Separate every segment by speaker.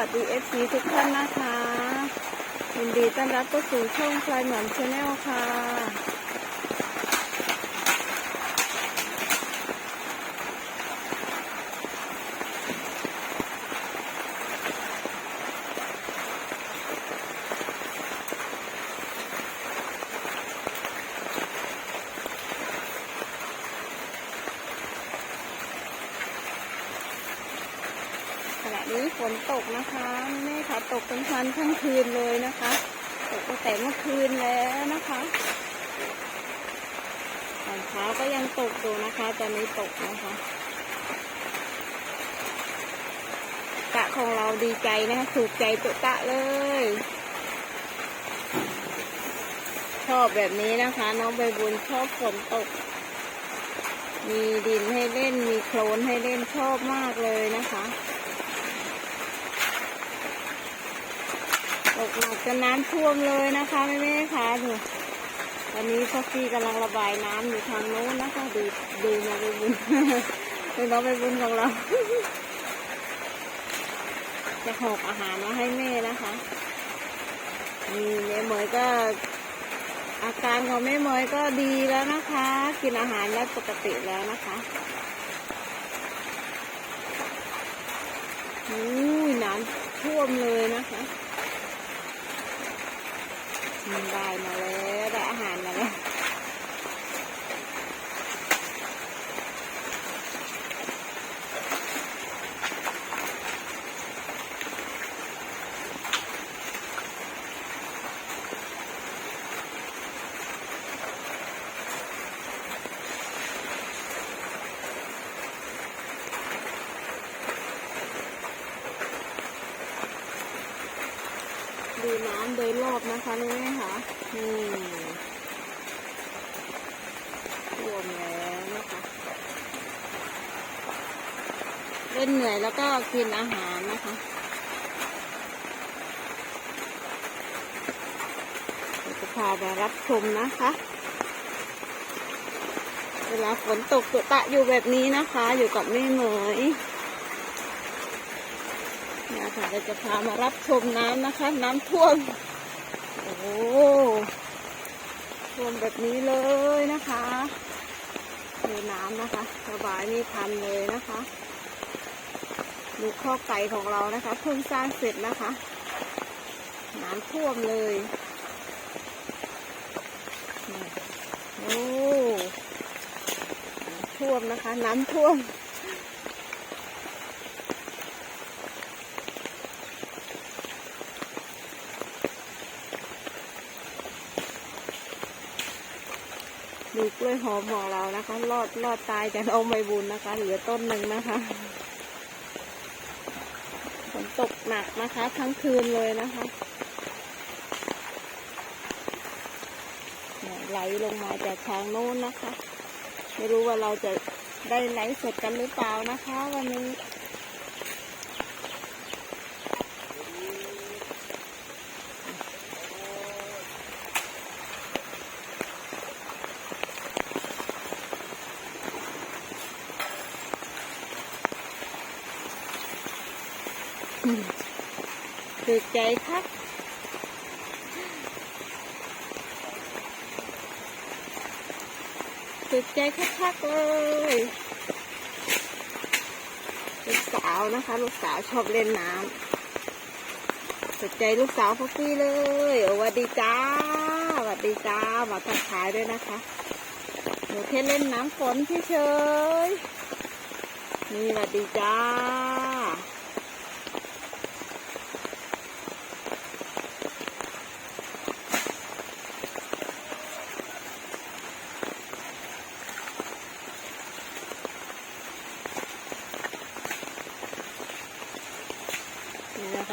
Speaker 1: ดีค่ะสวัสดีเอฟซีทุกท่านนะคะยินดีต้อนรับเข้าสู่ช่องคลายเหมือนชาแนลค่ะ นี้ฝนตกนะคะแม่ค่ะตกเป็นพันทั้งคืนเลยนะคะ ตกตั้งแต่เมื่อคืนแล้วนะคะตอนเช้าก็ยังตกอยู่นะคะตอนนี้ตกนะคะกะของเราดีใจนะคะถูกใจตุตะเลย ชอบแบบนี้นะคะ น้องใบบุญชอบฝนตก มีดินให้เล่นมีโคลนให้เล่นชอบมากเลยนะคะ ตกหนักจนน้ำท่วมเลยนะคะแม่แม่คะดูตอนนี้พ่อฟี่กำลังระบายน้ำอยู่ทางโน้นนะคะดูดูมาไปบุญดูน้องไปบุญของเรา จะหอบอาหารมาให้แม่นะคะนี่แม่เหมยก็อาการของแม่เหมยก็ดีแล้วนะคะ กินอาหารได้ปกติแล้วนะคะอู้ยน้ำท่วมเลยนะคะ ได้มาแล้วได้อาหารมาแล้ว ดูน้ำโดยรอบนะคะนี่ไหมคะนี่ท่วมแล้วนะคะเล่นเหนื่อยแล้วก็กินอาหารนะคะจะพาไปรับชมนะคะ เวลาฝนตกตุตะอยู่แบบนี้นะคะ อยู่กับแม่เหมยเนี่ยค่ะเราจะพามารับชมน้ำนะคะ น้ำท่วม โอ้ท่วมแบบนี้เลยนะคะดูน้ำนะคะระบายนี่ทันเลยนะคะดูข้อไก่ของเรานะคะเพิ่งสร้างเสร็จนะคะ น้ำท่วมเลยโอ้ท่วมนะคะ น้ำท่วม ดูกล้วยหอมของเรานะคะ รอดรอดตายจากเอาใบบุญนะคะเหลือต้นหนึ่งนะคะฝนตกหนักนะคะ ทั้งคืนเลยนะคะไหลลงมาจากทางโน้นนะคะ ไม่รู้ว่าเราจะได้ไลฟ์สดกันหรือเปล่านะคะ วันนี้ ถูกใจครับถูกใจคักๆเลยลูกสาวนะคะ ลูกสาวชอบเล่นน้ำถูกใจลูกสาวพวกพี่เลยสวัสดีจ้าสวัสดีจ้ามาทักทายด้วยนะคะหนูแค่เล่นน้ำฝนเฉยๆนี่สวัสดีจ้า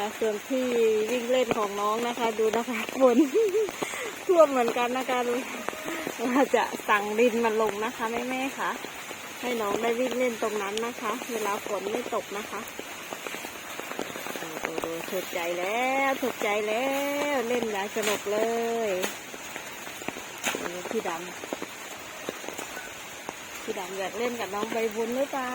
Speaker 1: นะคะ ส่วนที่วิ่งเล่นของน้องนะคะ ดูนะคะฝนท่วมเหมือนกันนะคะดูว่าจะสั่งดินมาลงนะคะแม่แม่ๆค่ะ ให้น้องได้วิ่งเล่นตรงนั้นนะคะ เวลาฝนไม่ตกนะคะดูดูดูถูกใจแล้วถูกใจแล้วเล่นอย่างสนุกเลยพี่ดำพี่ดำอยากเล่นกับน้องใบบุญหรือเปล่า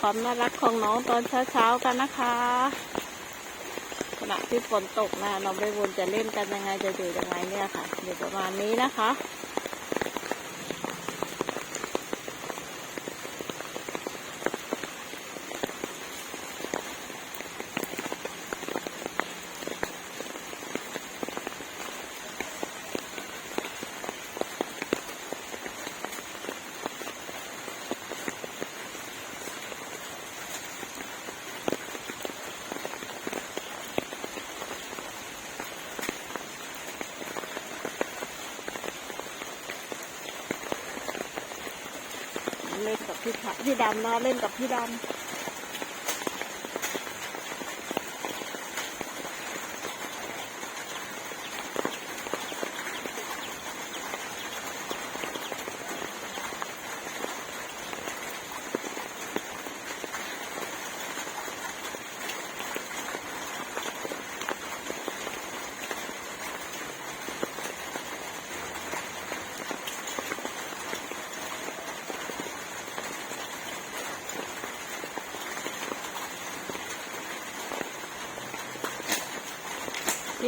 Speaker 1: ความน่ารักของน้องตอนเช้าๆกันนะคะ ขณะที่ฝนตกนะน้องใบบุญจะเล่นกันยังไงจะอยู่ยังไงเนี่ยค่ะเดี๋ยวประมาณนี้นะคะ เค่ะพี่ดำนะเล่นกับพี่ดำ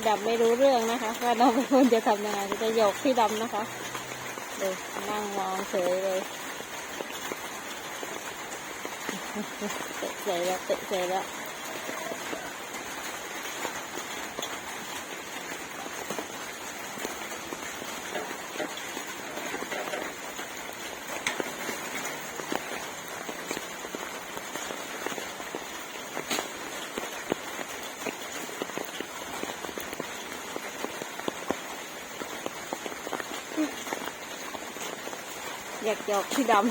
Speaker 1: พี่ดำไม่รู้เรื่องนะคะว่าน้องเป็นคนจะทำยังไงจะโยกพี่ดำนะคะดูนั่งมองเฉยเลยเตะเฉยแล้วเตะเฉยแล้ว อยาก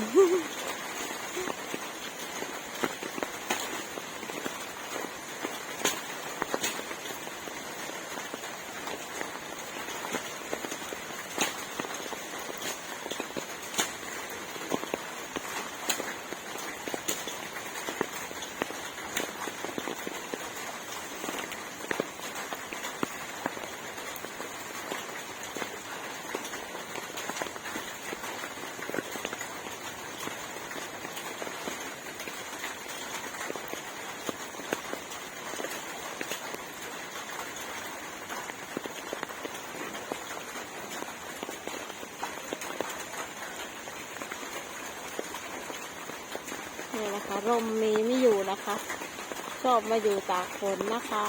Speaker 1: ร่มมีไม่อยู่นะคะ ชอบมาอยู่ตากฝนนะคะ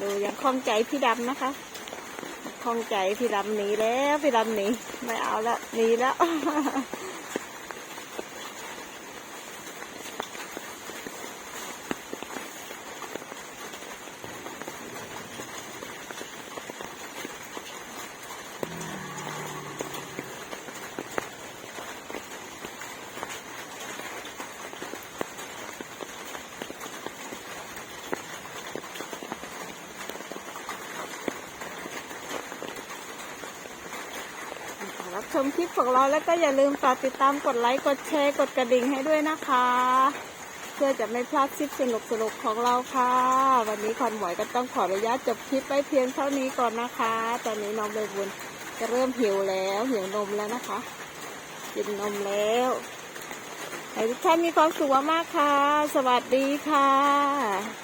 Speaker 1: ดูยังคล่องใจพี่ดำนะคะคล่องใจพี่ดำหนีแล้วพี่ดำหนีไม่เอาแล้วหนีแล้ว ชมคลิปของเราแล้วก็อย่าลืมฝากติดตามกดไลค์ กดแชร์ กดกระดิ่งให้ด้วยนะคะ เพื่อจะไม่พลาดคลิปสนุกๆของเราค่ะ วันนี้คอนหมวยก็ต้องขออนุญาตจบคลิปไปเพียงเท่านี้ก่อนนะคะ ตอนนี้น้องใบบุญจะเริ่มหิวแล้วหิวนมแล้วนะคะกินนมแล้วให้ทุกท่านมีความสุขมากค่ะ สวัสดีค่ะ